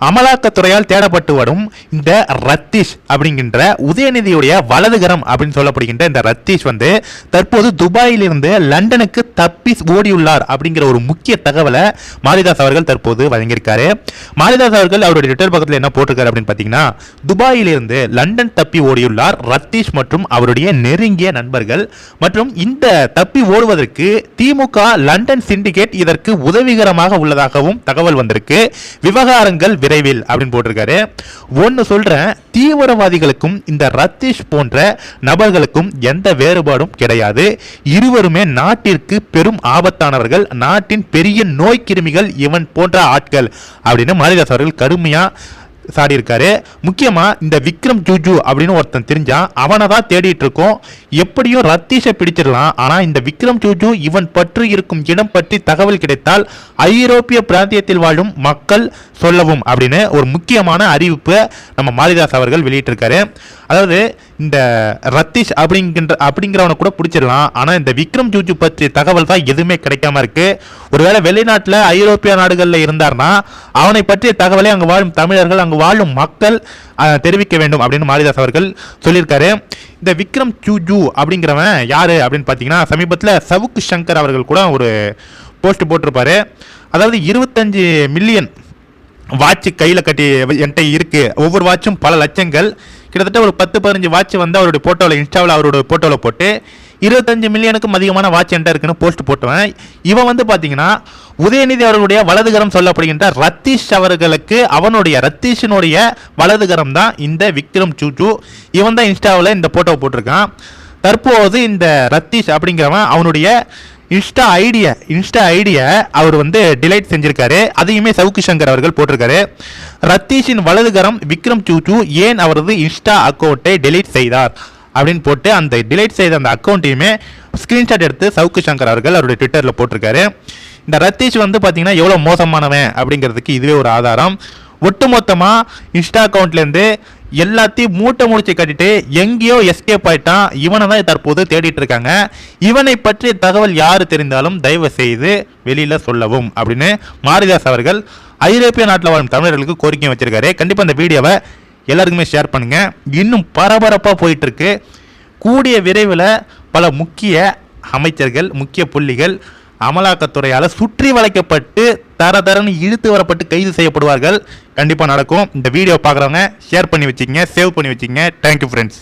அமலாக்கத்துறையால் தேடப்பட்டு வரும் இந்த ரத்தீஷ் அப்படிங்கின்ற உதயநிதியுடைய வலதுகரம் அப்படின்னு சொல்லப்படுகின்ற இந்த ரத்தீஷ் வந்து தற்போது துபாயிலிருந்து லண்டனுக்கு தப்பி ஓடியுள்ளார் அப்படிங்கிற ஒரு முக்கிய தகவலை மாரிதாஸ் அவர்கள் தற்போது வழங்கியிருக்காரு. மாரிதாஸ் அவர்கள் அவருடைய ட்விட்டர் பக்கத்தில் என்ன போட்டிருக்காரு அப்படின்னு பார்த்தீங்கன்னா துபாயிலிருந்து லண்டன் தப்பி ஓடியுள்ளார் ரத்தீஷ் மற்றும் அவருடைய நெருங்கிய நண்பர்கள் மற்றும் இந்த தப்பி ஓடுவதற்கு திமுக லண்டன் சிண்டிகேட் இதற்கு உதவிகரமாக உள்ளதாகவும் தகவல் வந்திருக்கு. விவகாரங்கள் விரைவில் அப்படின்னு போட்டிருக்காரு. ஒன்று சொல்கிறேன் தீவிரவாதிகளுக்கும் இந்த ரத்தீஷ் போன்ற நபர்களுக்கும் எந்த வேறுபாடும் கிடையாது. இருவருமே நாட்டிற்கு பெரும் ஆபத்தானவர்கள் நாட்டின் பெரிய நோய் கிருமிகள் இவன் போன்ற ஆட்கள் அப்படின்னு மாரிதாஸ் அவர்கள் கடுமையா சாடியிருக்காரு. முக்கியமாக இந்த விக்ரம் ஜூஜு அப்படின்னு ஒருத்தன் தெரிஞ்சான் அவனை தான் தேடிட்டு இருக்கோம். எப்படியும் ரத்தீஷை பிடிச்சிடலாம் ஆனால் இந்த விக்ரம் ஜூஜு இவன் பற்றி இருக்கும் இடம் பற்றி தகவல் கிடைத்தால் ஐரோப்பிய பிராந்தியத்தில் வாழும் மக்கள் சொல்லவும் அப்படின்னு ஒரு முக்கியமான அறிவிப்பை நம்ம மாரிதாஸ் அவர்கள் வெளியிட்டிருக்காரு. அதாவது இந்த ரத்தீஷ் அப்படிங்கின்ற அப்படிங்கிறவனை கூட பிடிச்சிடலாம். ஆனால் இந்த விக்ரம் ஜூஜு பற்றிய தகவல் தான் எதுவுமே கிடைக்காம இருக்கு. ஒருவேளை வெளிநாட்டில் ஐரோப்பிய நாடுகளில் இருந்தார்னா அவனை பற்றிய தகவலை அங்கே வாழும் தமிழர்கள் அங்கு வாழும் மக்கள் தெரிவிக்க வேண்டும் அப்படின்னு மாரிதாஸ் அவர்கள் சொல்லியிருக்காரு. இந்த விக்ரம் ஜூஜு அப்படிங்கிறவன் யார் அப்படின்னு பார்த்தீங்கன்னா சமீபத்தில் சவுக்கு சங்கர் அவர்கள் கூட ஒரு போஸ்ட் போட்டிருப்பாரு. அதாவது இருபத்தஞ்சு மில்லியன் வாட்ச் கையில் கட்டி என்கிட்ட இருக்குது ஒவ்வொரு வாட்சும் பல லட்சங்கள். கிட்டத்தட்ட ஒரு பத்து பதினஞ்சு வாட்ச் வந்து அவருடைய போட்டோவில் இன்ஸ்டாவில் அவரோட போட்டோவில் போட்டு இருபத்தஞ்சு மில்லியனுக்கும் அதிகமான வாட்ச் என்கிட்ட இருக்குன்னு போஸ்ட் போட்டுவேன். இவன் வந்து பார்த்தீங்கன்னா உதயநிதி அவர்களுடைய வலதுகரம் சொல்லப்படுகின்ற ரத்தீஷ் அவர்களுக்கு அவனுடைய ரத்தீஷினுடைய வலதுகரம் தான் இந்த விக்ரம் சூச்சு. இவன் தான் இன்ஸ்டாவில் இந்த போட்டோவை போட்டிருக்கான். தற்போது இந்த ரத்தீஷ் அப்படிங்கிறவன் அவனுடைய இன்ஸ்டா ஐடியா இன்ஸ்டா ஐடியை அவர் வந்து டிலைட் செஞ்சிருக்காரு. அதையுமே சவுக்கு சங்கர் அவர்கள் போட்டிருக்காரு. ரத்தீஷின் வலதுகரம் விக்ரம் சூச்சு ஏன் அவரது இன்ஸ்டா அக்கௌண்ட்டை டெலீட் செய்தார்? அப்படின்னு போட்டு அந்த டிலைட் செய்த அந்த அக்கௌண்ட்டையுமே ஸ்க்ரீன்ஷாட் எடுத்து சவுக்கு சங்கர் அவர்கள் அவருடைய ட்விட்டரில் போட்டிருக்காரு. இந்த ரத்தீஷ் வந்து பார்த்தீங்கன்னா எவ்வளோ மோசமானவன் அப்படிங்கிறதுக்கு இதுவே ஒரு ஆதாரம். ஒட்டுமொத்தமாக இன்ஸ்டா அக்கௌண்ட்லேருந்து எல்லாத்தையும் மூட்டை முடிச்சு கட்டிட்டு எங்கேயோ எஸ்கேப் ஆயிட்டான். இவனை தான் தற்போது தேடிட்டு இருக்காங்க. இவனை பற்றிய தகவல் யார் தெரிந்தாலும் தயவு செய்து வெளியில சொல்லவும் அப்படின்னு மாரிதாஸ் அவர்கள் ஐரோப்பிய நாட்டில் வாழும் தமிழர்களுக்கு கோரிக்கை வச்சிருக்காரு. கண்டிப்பாக இந்த வீடியோவை எல்லாருக்குமே ஷேர் பண்ணுங்க. இன்னும் பரபரப்பாக போயிட்டு இருக்கு கூடிய விரைவில் பல முக்கிய அமைச்சர்கள் முக்கிய புள்ளிகள் அமலாக்கத்துறையால் சுற்றி வளைக்கப்பட்டு தர தரன்னு இழுத்து வரப்பட்டு கைது செய்யப்படுவார்கள். கண்டிப்பாக நடக்கும். இந்த வீடியோ பார்க்குறவங்க ஷேர் பண்ணி வச்சுக்கங்க சேவ் பண்ணி வச்சுக்கங்க. Thank you friends